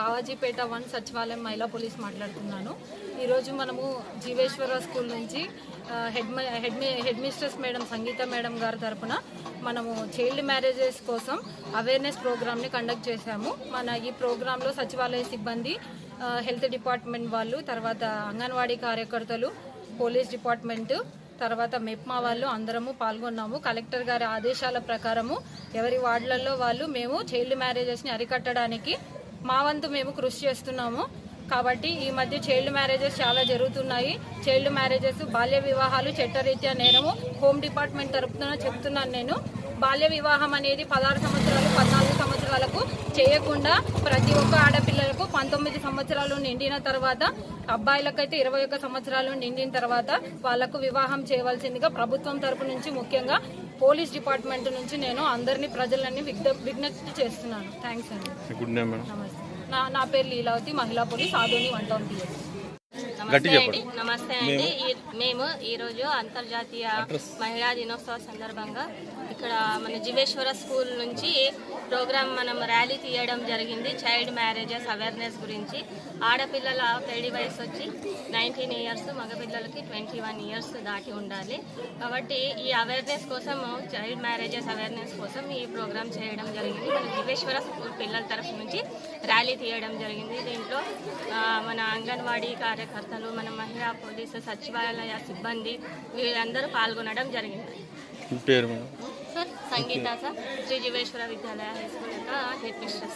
Bavajipeta one సచివాలయం మహిళా police మాట్లాడుతున్నాను. ఈరోజు మనము జీవేశ్వర స్కూల్ నుంచి head head headmistress madam Sangeetha madam గారి తరపున మనము చైల్డ్ మ్యారేజెస్ కోసం అవేర్నెస్ ప్రోగ్రామ్ని కండక్ట్ చేశాము. మన ఈ ప్రోగ్రాంలో సచివాలయ సిబ్బంది హెల్త్ డిపార్ట్మెంట్ వాళ్ళు తర్వాత అంగన్వాడీ కార్యకర్తలు పోలీస్ డిపార్ట్మెంట్ తర్వాత మెప్మా వాళ్ళు అందరము పాల్గొన్నాము. కలెక్టర్ గారి ఆదేశాల ప్రకారము ఎవరి వార్డులలో వాళ్ళు మేము చైల్డ్ మ్యారేజెస్ని అరికట్టడానికి మా వంతు మేము కృషి చేస్తున్నాము. కాబట్టి ఈ మధ్య చైల్డ్ మ్యారేజెస్ చాలా జరుగుతున్నాయి. చైల్డ్ మ్యారేజెస్ బాల్య వివాహాలు చట్టరీత్యా నేరము. హోమ్ డిపార్ట్మెంట్ తరపున చెప్తున్నాను నేను. బాల్య వివాహం అనేది పదహారు సంవత్సరాలు పద్నాలుగు సంవత్సరాలకు చేయకుండా ప్రతి ఒక్క ఆడపిల్ల పంతొమ్మిది సంవత్సరాలు నిండిన తర్వాత అబ్బాయిలకైతే ఇరవై ఒక్క సంవత్సరాలు నిండిన తర్వాత వాళ్ళకు వివాహం చేయవలసిందిగా ప్రభుత్వం తరపు నుంచి ముఖ్యంగా పోలీస్ డిపార్ట్మెంట్ నుంచి నేను అందరినీ ప్రజలని విజ్ఞ- విజ్ఞప్తి చేస్తున్నాను. థ్యాంక్స్ అండి. నా నా పేరు లీలావతి మహిళా పోలీస్ ఆదోని వన్ టౌన్ గట్టి నమస్తే చెప్పండి. అండి నమస్తే అండి. ఈ- మేము ఈరోజు అంతర్జాతీయ మహిళా దినోత్సవ సందర్భంగా ఇక్కడ మన జీవేశ్వర స్కూల్ నుంచి ప్రోగ్రామ్ మనం ర్యాలీ తీయడం జరిగింది. చైల్డ్ మ్యారేజెస్ అవేర్నెస్ గురించి. ఆడపిల్లల పెళ్ళి వయసు వచ్చి నైన్టీన్ ఇయర్స్ మగపిల్లలకి ట్వంటీ వన్ ఇయర్స్ దాటి ఉండాలి. కాబట్టి ఈ అవేర్నెస్ కోసం చైల్డ్ మ్యారేజెస్ అవేర్నెస్ కోసం ఈ ప్రోగ్రామ్ చేయడం జరిగింది. మన జీవేశ్వర స్కూల్ పిల్లల తరఫు నుంచి ర్యాలీ తీయడం జరిగింది. ఆ, మన అంగన్వాడీ కార్యకర్తలు మన మహిళా పోలీసు సచివాలయ సిబ్బంది వీళ్ళందరూ పాల్గొనడం జరిగింది. పేరు Sangeetha sir Shri Jeeveshwara Vidyalaya high school యొక్క హెడ్ మిస్ట్రెస్.